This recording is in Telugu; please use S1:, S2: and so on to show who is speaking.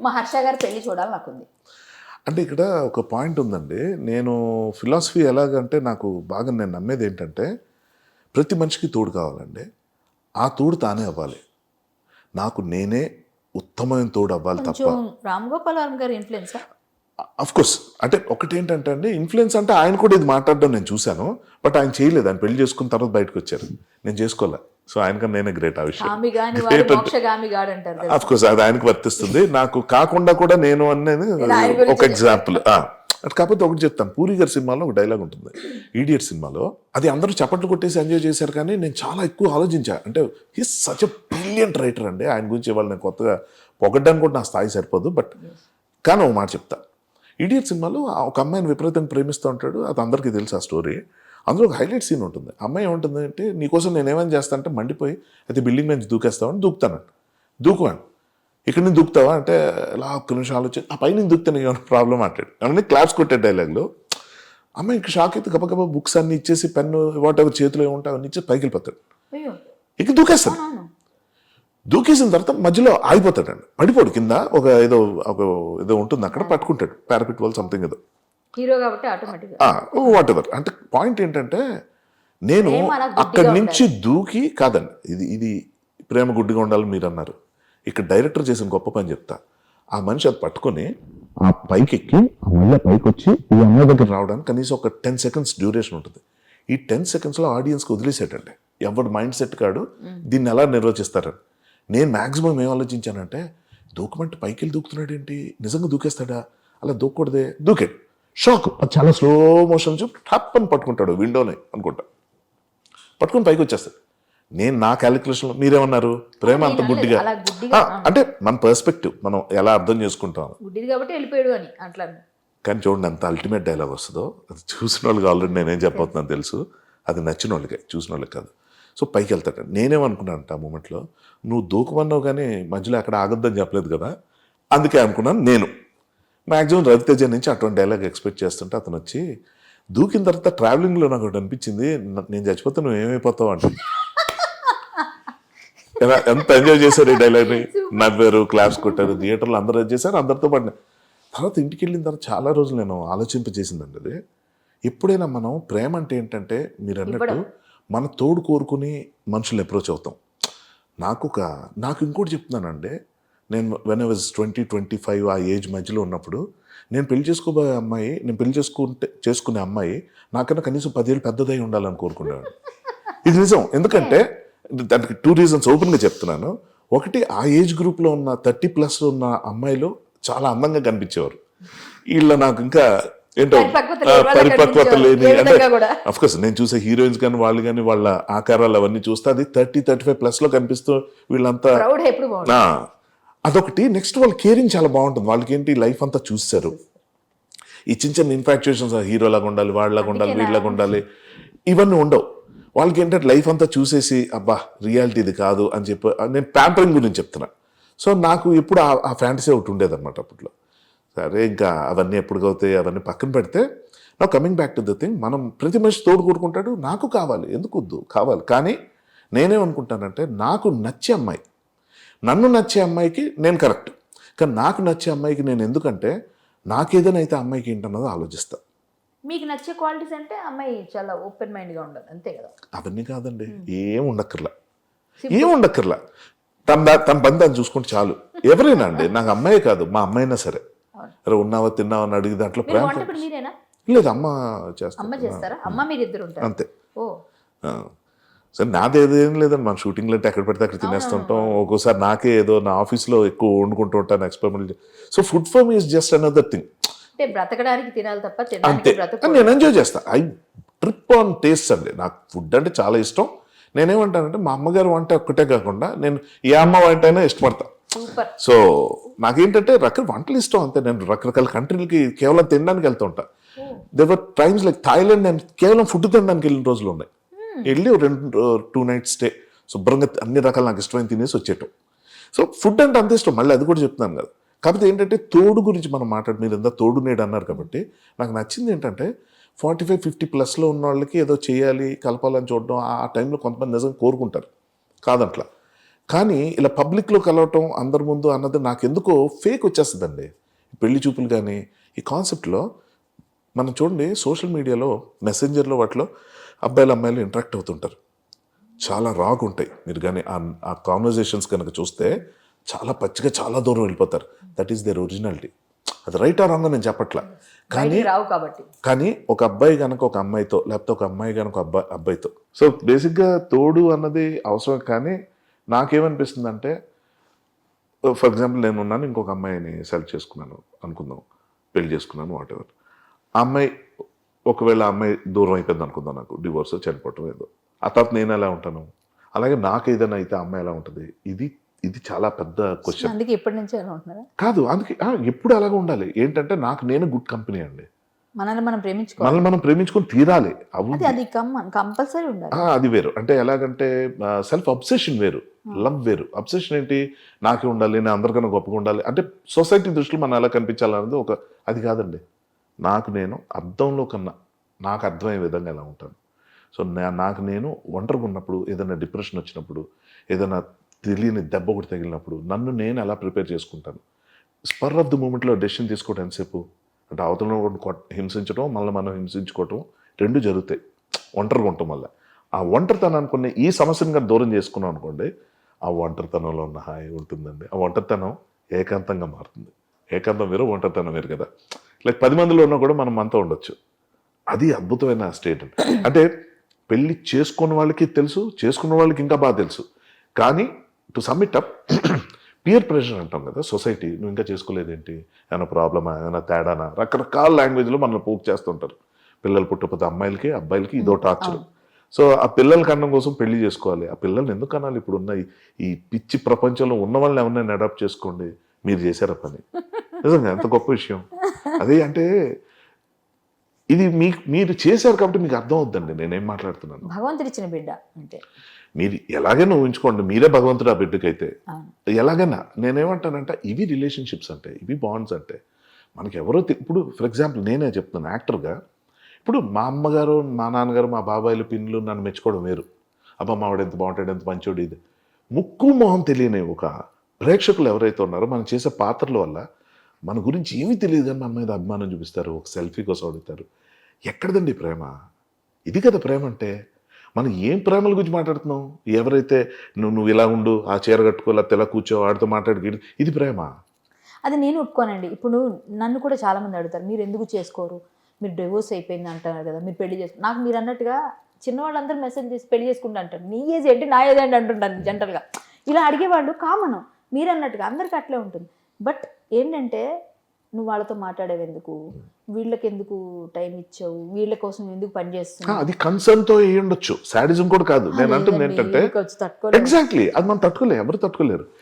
S1: మా హర్ష గారి పెళ్ళి చూడాలి నాకుంది.
S2: అంటే ఇక్కడ ఒక పాయింట్ ఉందండి. నేను ఫిలాసఫీ ఎలాగంటే నాకు బాగా నేను నమ్మేది ఏంటంటే ప్రతి మనిషికి తోడు కావాలండి. ఆ తోడు తానే అవ్వాలి. నాకు నేనే ఉత్తమమైన తోడు అవ్వాలి తప్ప
S1: రామ్ గోపాల్ వర్మ గారి ఇన్ఫ్లుయెన్స్
S2: కోర్స్ అంటే ఒకటి ఏంటంటే అండి ఇన్ఫ్లుయెన్స్ అంటే ఆయన కూడా ఇది మాట్లాడడం నేను చూశాను బట్ ఆయన చేయలేదు. ఆయన పెళ్ళి చేసుకున్న తర్వాత బయటకు వచ్చారు. నేను చేసుకోలే. సో ఆయనకన్నా నేనే గ్రేట్ ఆ విషయం.
S1: గామి గాని వాడు
S2: Great అంటే-
S1: మోక్షగామి గాడు అంటారు తెలుసా?
S2: అఫ్ కోర్స్ అది ఆయనకు వర్తిస్తుంది. నాకు కాకుండా కూడా నేను అనేది ఒక ఎగ్జాంపుల్ కాకపోతే ఒకటి చెప్తాను. పూరి గారి సినిమాలో ఒక డైలాగ్ ఉంటుంది. ఈడియట్ సినిమాలో. అది అందరూ చప్పట్లు కొట్టేసి ఎంజాయ్ చేశారు కానీ నేను చాలా ఎక్కువ ఆలోచించా. అంటే his such a brilliant writer అండి. ఆయన గురించి ఇవాళ నేను కొత్తగా పొగడ్డానికి కూడా నా స్థాయి సరిపోదు బట్ కానీ ఒక మాట చెప్తా. ఈడియట్ సినిమాలో ఒక అమ్మాయిని విపరీతంగా ప్రేమిస్తూ ఉంటాడు. అది అందరికీ తెలుసు ఆ స్టోరీ. అందులో ఒక హైలైట్ సీన్ ఉంటుంది. అమ్మాయి ఏముంటుంది అంటే నీకోసం నేను ఏమైనా చేస్తా అంటే మండిపోయి అయితే బిల్డింగ్ నుంచి దూకేస్తావని దూకుతాను. దూకువాను ఇక్కడ నుంచి దూకుతావా అంటే ఇలా ఒక్క నిమిషం ఆలోచి ఆ పైన దూకుతాను ఏమైనా ప్రాబ్లం అంటాడు. అవన్నీ క్లాప్స్ కొట్టే డైలాగ్లో అమ్మాయి ఇంకా షాక్ అయితే గబగబా బుక్స్ అన్ని ఇచ్చేసి పెన్ను వాట్ ఎవర్ చేతిలో ఏముంటాయి అవన్నీ ఇచ్చేసి పైకి వెళ్ళిపోతాడు. ఇక దూకేస్తాడు.
S1: అవును
S2: దూకేసిన తర్వాత మధ్యలో ఆగిపోతాడండి. పడిపోడు. కింద ఒక ఏదో ఒక ఏదో ఉంటుంది. అక్కడ పట్టుకుంటాడు. పారాపిట్ వాల్ సంథింగ్ ఏదో.
S1: హీరో కాబట్టి
S2: వాట్ ఎవర్ అంటే పాయింట్ ఏంటంటే నేను అక్కడి నుంచి దూకి కాదండి. ఇది ఇది ప్రేమ గుడ్డిగా ఉండాలి మీరు అన్నారు ఇక్కడ డైరెక్టర్ చేసిన గొప్ప పని చెప్తా. ఆ మనిషి అది పట్టుకొని ఆ పైకి ఎక్కి ఆ మళ్ళీ పైకి వచ్చి ఈ అమ్మాయి దగ్గర రావడానికి కనీసం ఒక టెన్ సెకండ్స్ డ్యూరేషన్ ఉంటుంది. ఈ టెన్ సెకండ్స్లో ఆడియన్స్కి వదిలేసేటండి. ఎవరి మైండ్ సెట్ కాడు దీన్ని ఎలా నిర్వచిస్తారని. నేను మ్యాక్సిమం ఏం ఆలోచించానంటే దూకమంటే పైకి వెళ్ళి దూకుతున్నాడు ఏంటి నిజంగా దూకేస్తాడా? అలా దూకూడదే దూకాడు. షాక్. అది చాలా స్లో మోషన్ చూపి టప్ అని పట్టుకుంటాడు విండోనే అనుకుంటా. పట్టుకుని పైకి వచ్చేస్తాడు నేను నా క్యాలిక్యులేషన్ మీరేమన్నారు? ప్రేమ అంత గుడ్డిగా. అంటే మన పర్స్పెక్టివ్ మనం ఎలా అర్థం చేసుకుంటాం
S1: గుడ్డిది కాబట్టి వెళ్ళిపోయాడు అని అట్లా.
S2: కానీ చూడండి ఎంత అల్టిమేట్ డైలాగ్ వస్తుందో. అది చూసిన వాళ్ళకి ఆల్రెడీ నేనేం చెప్పబోతున్నాను తెలుసు. అది నచ్చిన వాళ్ళకే చూసిన వాళ్ళకి కాదు. సో పైకి వెళ్తాడు నేనేమనుకున్నాను అంటే ఆ మూమెంట్లో నువ్వు దూకమన్నావు కానీ మధ్యలో అక్కడ ఆగొద్దని చెప్పలేదు కదా అందుకే అనుకున్నాను నేను. మ్యాక్సిమం రవితేజ నుంచి అటువంటి డైలాగ్ ఎక్స్పెక్ట్ చేస్తుంటే అతను వచ్చి దూకిన తర్వాత ట్రావెలింగ్లో నాకు ఒకటి అనిపించింది నేను చచ్చిపోతే నువ్వు ఏమైపోతావు? అంటే ఎంత ఎంజాయ్ చేశారు ఈ డైలాగ్ని? నవ్వారు క్లాప్స్ కొట్టారు థియేటర్లో అందరూ అది చేశారు అందరితో పాటు తర్వాత ఇంటికి వెళ్ళిన తర్వాత చాలా రోజులు నేను ఆలోచింపజేసిందండి అది. ఎప్పుడైనా మనం ప్రేమ అంటే ఏంటంటే మీరు అన్నట్టు మన తోడు కోరుకుని మనుషులు అప్రోచ్ అవుతాం. నాకు ఒక నాకు ఇంకోటి చెప్తున్నానండి. నేను when I was twenty twenty five ఆ ఏజ్ మధ్యలో ఉన్నప్పుడు నేను పెళ్ళి చేసుకోబోయే అమ్మాయి నేను పెళ్ళి చేసుకుంటే చేసుకునే అమ్మాయి నాకన్నా కనీసం పదేళ్ళు పెద్దదై ఉండాలని కోరుకున్నాను ఇది నిజం. ఎందుకంటే దానికి టూ రీజన్స్ ఓపెన్గా చెప్తున్నాను. ఒకటి ఆ ఏజ్ గ్రూప్లో ఉన్న థర్టీ ప్లస్ ఉన్న అమ్మాయిలు చాలా అందంగా కనిపించేవారు. వీళ్ళ నాకు ఇంకా ఏంటో?
S1: పరిపక్వత లేని
S2: అంటే
S1: విధంగా కూడా.
S2: అఫ్ కోర్స్ నేను చూసే హీరోయిన్స్ కానీ వాళ్ళు కానీ వాళ్ళ ఆకారాలు అవన్నీ చూస్తే అది థర్టీ థర్టీ ఫైవ్ ప్లస్లో కనిపిస్తూ వీళ్ళంతా అదొకటి. నెక్స్ట్ వాళ్ళ కేరింగ్ చాలా బాగుంటుంది. వాళ్ళకి ఏంటి లైఫ్ అంతా చూస్తారు. ఈ చిన్న చిన్న ఇన్ఫాక్చుయేషన్స్ హీరోలాగా ఉండాలి వాళ్ళలాగా ఉండాలి వీళ్ళలాగా ఉండాలి ఇవన్నీ ఉండవు. వాళ్ళకి ఏంటంటే లైఫ్ అంతా చూసేసి అబ్బా రియాలిటీ ఇది కాదు అని చెప్పి నేను ప్యాంపరింగ్ గురించి చెప్తున్నా. సో నాకు ఎప్పుడు ఆ- ఆ ఫ్యాంటసీ ఒకటి ఉండేదన్నమాట అప్పట్లో. సరే ఇంకా అవన్నీ ఎప్పటికవుతాయి అవన్నీ పక్కన పెడితే నా coming back to the thing మనం ప్రతి మనిషి తోడు కూడుకుంటాడు నాకు కావాలి ఎందుకు వద్దు? కావాలి. కానీ నేనేమనుకుంటానంటే నాకు నచ్చే అమ్మాయి నన్ను నచ్చే అమ్మాయికి నేను కరెక్ట్. కానీ నాకు నచ్చే అమ్మాయికి నేను ఎందుకంటే నాకేదైనా అయితే అమ్మాయికి ఏంటన్నదో ఆలోచిస్తా.
S1: మీకు నచ్చే క్వాలిటీస్ అంటే అమ్మాయి చాలా ఓపెన్ మైండ్గా ఉండాలి. అంతే కదా?
S2: అవన్నీ కాదండి. ఏం ఉండక్కర్లా. ఏం ఉండక్కర్లా. తన తన పని దాన్ని చూసుకుంటే చాలు. ఎవరైనా అండి నాకు అమ్మాయే కాదు మా అమ్మాయినా సరే. అరే ఉన్నావా తిన్నావా? అని అడిగి దాంట్లో ప్రేమ లేదు అమ్మ
S1: అమ్మ
S2: చేస్తా
S1: చేస్తారా
S2: అంతే. సరే నాది ఏదేం లేదండి. మన షూటింగ్లో అంటే ఎక్కడ పెడితే అక్కడ తినేస్తుంటాం. ఒక్కోసారి నాకే ఏదో నా ఆఫీస్లో ఎక్కువ వండుకుంటూ ఉంటాను experiment so food for me is just another thing.
S1: అంటే బ్రతకడానికి తినాలి తప్ప
S2: అంతే. నేను ఎంజాయ్ చేస్తా. ఐ ట్రిప్ ఆన్ టేస్ట్ అండి. నాకు ఫుడ్ అంటే చాలా ఇష్టం. నేనేమంటానంటే మా అమ్మగారు వంట ఒక్కటే కాకుండా నేను ఏ అమ్మ వంట అయినా ఇష్టపడతా.
S1: సూపర్.
S2: సో నాకేంటంటే రకరకాల వంటలు ఇష్టం అంతే. నేను రకరకాల కంట్రీలకి కేవలం తినడానికి వెళ్తూ ఉంటా. దేవర్ టైమ్స్ లైక్ థాయిలాండ్ నేను కేవలం ఫుడ్ తినడానికి వెళ్ళిన రోజులు ఉన్నాయి. వెళ్ళి ఓ రెండు టూ నైట్స్ స్టే శుభ్రంగా అన్ని రకాల నాకు ఇష్టమైన తినేసి వచ్చేయటం. సో ఫుడ్ అంటే అంత ఇష్టం. మళ్ళీ అది కూడా చెప్తున్నాను కదా. కాకపోతే ఏంటంటే తోడు గురించి మనం మాట్లాడు మీరు ఎంత తోడు నేడు అన్నారు కాబట్టి నాకు నచ్చింది ఏంటంటే ఫార్టీ ఫైవ్ ఫిఫ్టీ ప్లస్లో ఉన్న వాళ్ళకి ఏదో చేయాలి కలపాలని చూడడం ఆ టైంలో కొంతమంది నిజంగా కోరుకుంటారు. కాదంట్లా. కానీ ఇలా పబ్లిక్లో కలవటం అందరి ముందు అన్నది నాకెందుకో ఫేక్ వచ్చేస్తుందండి. పెళ్ళి చూపులు కానీ ఈ కాన్సెప్ట్లో మనం చూడండి సోషల్ మీడియాలో మెసెంజర్లో వాటిలో అబ్బాయిలు అమ్మాయిలు ఇంటరాక్ట్ అవుతుంటారు. చాలా రాగ్ ఉంటాయి మీరు కానీ ఆ- ఆ కాన్వర్జేషన్స్ కనుక చూస్తే చాలా పచ్చిగా చాలా దూరం వెళ్ళిపోతారు. దట్ ఈస్ దేర్ ఒరిజినాలిటీ అది రైట్ ఆర్ రాంగ్ నేను చెప్పట్లా. కానీ
S1: రావు కాబట్టి.
S2: కానీ ఒక అబ్బాయి కనుక ఒక అమ్మాయితో లేకపోతే ఒక అమ్మాయి కనుక ఒక అబ్బాయి అబ్బాయితో. సో బేసిక్గా తోడు అన్నది అవసరం కానీ నాకేమనిపిస్తుంది అంటే ఫర్ ఎగ్జాంపుల్ నేను ఉన్నాను ఇంకొక అమ్మాయిని సెలెక్ట్ చేసుకున్నాను అనుకుందాం పెళ్ళి చేసుకున్నాను వాట్ ఎవర్ ఆ అమ్మాయి ఒకవేళ అమ్మాయి దూరం అయిపోయింది అనుకుందాం నాకు డివోర్స్ చనిపోవటం ఏదో. ఆ తర్వాత నేను ఎలా ఉంటాను? అలాగే నాకు ఏదైనా అయితే అమ్మాయి ఎలా ఉంటుంది? ఇది ఇది చాలా పెద్ద క్వశ్చన్
S1: అందుకే ఇప్పటి నుంచే
S2: కాదు అందుకే ఎప్పుడు అలాగే ఉండాలి. ఏంటంటే నాకు నేను గుడ్ కంపెనీ అండి.
S1: మనల్ని మనం ప్రేమించుకోవాలి.
S2: మనల్ని మనం ప్రేమించుకొని తీరాలి. అవు
S1: అది కంపల్సరీ ఉండాలి.
S2: అది వేరు. అంటే ఎలాగంటే సెల్ఫ్ అబ్సెషన్ వేరు. లవ్ వేరు. అబ్సెషన్ ఏంటి? నాకే ఉండాలి నేను అందరికన్నా గొప్పగా ఉండాలి. అంటే సొసైటీ దృష్టిలో మనం ఎలా కనిపించాలన్నది ఒక అది కాదండి. నాకు నేను అర్థంలో కన్నా నాకు అర్థమయ్యే విధంగా ఎలా ఉంటాను. సో నాకు నేను ఒంటరిగా ఉన్నప్పుడు ఏదైనా డిప్రెషన్ వచ్చినప్పుడు ఏదైనా తెలియని దెబ్బ ఒకటి తగిలినప్పుడు నన్ను నేను ఎలా ప్రిపేర్ చేసుకుంటాను? స్పర్ ఆఫ్ ది మూమెంట్లో డెసిషన్ తీసుకోవడం ఎంతసేపు? అంటే అవతల హింసించడం మళ్ళీ మనం హింసించుకోవటం రెండు జరుగుతాయి. ఒంటరిగా ఉంటాం వల్ల ఆ ఒంటరితనం అనుకునే ఈ సమస్యను కానీ దూరం చేసుకున్నాం అనుకోండి ఆ ఒంటరితనంలో ఉన్న హాయి ఉంటుందండి. ఆ ఒంటరితనం ఏకాంతంగా మారుతుంది. ఏకాంతం వేరు ఒంటరితనం వేరు కదా. లైక్ పది మందిలో ఉన్నా కూడా మనం మనతో ఉండొచ్చు. అది అద్భుతమైన స్టేట్ అంటే పెళ్ళి చేసుకున్న వాళ్ళకి తెలుసు చేసుకున్న వాళ్ళకి ఇంకా బాగా తెలుసు. కానీ to submit up peer pressure అంటాం కదా సొసైటీ. నువ్వు ఇంకా చేసుకోలేదేంటి? ఏమైనా ప్రాబ్లమా? ఏమైనా తేడానా? రకరకాల లాంగ్వేజ్లో మనల్ని పూక్ చేస్తుంటారు. పిల్లలు పుట్టకపోతే అమ్మాయిలకి అబ్బాయిలకి ఇదో టార్చర్. సో ఆ పిల్లల కన్నం కోసం పెళ్ళి చేసుకోవాలి. ఆ పిల్లల్ని ఎందుకు అనాలి ఇప్పుడు ఉన్న ఈ పిచ్చి ప్రపంచంలో ఉన్న వాళ్ళని ఎవరినైనా అడాప్ట్ చేసుకోండి. మీరు చేశారా పని? నిజంగా ఎంత గొప్ప విషయం. అదే అంటే ఇది మీ మీరు చేశారు కాబట్టి మీకు అర్థం అవుద్దండి నేనేం మాట్లాడుతున్నాను.
S1: భగవంతుడు ఇచ్చిన బిడ్డ అంటే.
S2: మీరు ఎలాగైనా ఊహించుకోండి మీరే భగవంతుడు ఆ బిడ్డకైతే. ఎలాగైనా నేనేమంటానంటే ఇవి రిలేషన్షిప్స్ అంటే ఇవి బాండ్స్ అంటే మనకి ఎవరో ఇప్పుడు ఫర్ ఎగ్జాంపుల్ నేనే చెప్తున్నాను యాక్టర్గా. ఇప్పుడు మా అమ్మగారు మా నాన్నగారు మా బాబాయిలు పిన్నులు నన్ను మెచ్చుకోవడం వేరు. అబ్బా మావాడు ఎంత బాగుంటాడు ఎంత మంచోడు ఇది. ముక్కు మొహం తెలియని ఒక ప్రేక్షకులు ఎవరైతే ఉన్నారో మనం చేసే పాత్రల వల్ల మన గురించి ఏమీ తెలియదు కానీ మన మీద అభిమానం చూపిస్తారు ఒక సెల్ఫీ కోసం అడుగుతారు. ఎక్కడదండి ప్రేమ? ఇది కదా ప్రేమ అంటే. మనం ఏం ప్రేమల గురించి మాట్లాడుతున్నాం? ఎవరైతే నువ్వు నువ్వు ఇలా ఉండు ఆ చీర కట్టుకో తెల కూర్చో వాడితో మాట్లాడి ఇది ప్రేమ?
S1: అది నేను ఒప్పుకోనండి. ఇప్పుడు నన్ను కూడా చాలామంది అడుగుతారు మీరు ఎందుకు చేసుకోరు? మీరు డివోర్స్ అయిపోయింది అంటున్నారు కదా మీరు పెళ్ళి చేసుకో నాకు మీరు అన్నట్టుగా చిన్నవాళ్ళందరూ మెసేజ్ చేసి పెళ్ళి చేసుకుంటా అంటారు. నీ ఏజ్ ఏంటి? నా ఏజ్ ఏంటి? అంటుంటాను జనరల్గా. ఇలా అడిగేవాళ్ళు కామన్. మీరు అన్నట్టుగా అందరికీ అట్లే ఉంటుంది. బట్ ఏంటంటే నువ్వు వాళ్ళతో మాట్లాడేవి ఎందుకు వీళ్ళకి ఎందుకు టైం ఇచ్చావు? వీళ్ళ కోసం ఎందుకు పని చేస్తున్నావు?
S2: అది కన్సర్న్తో ఉండొచ్చు. శాడిజం కూడా కాదు. నేను అంటుంది ఏంటంటే ఎగ్జాక్ట్లీ. అది మనం తట్టుకోలేము. ఎవరు తట్టుకోలేరు.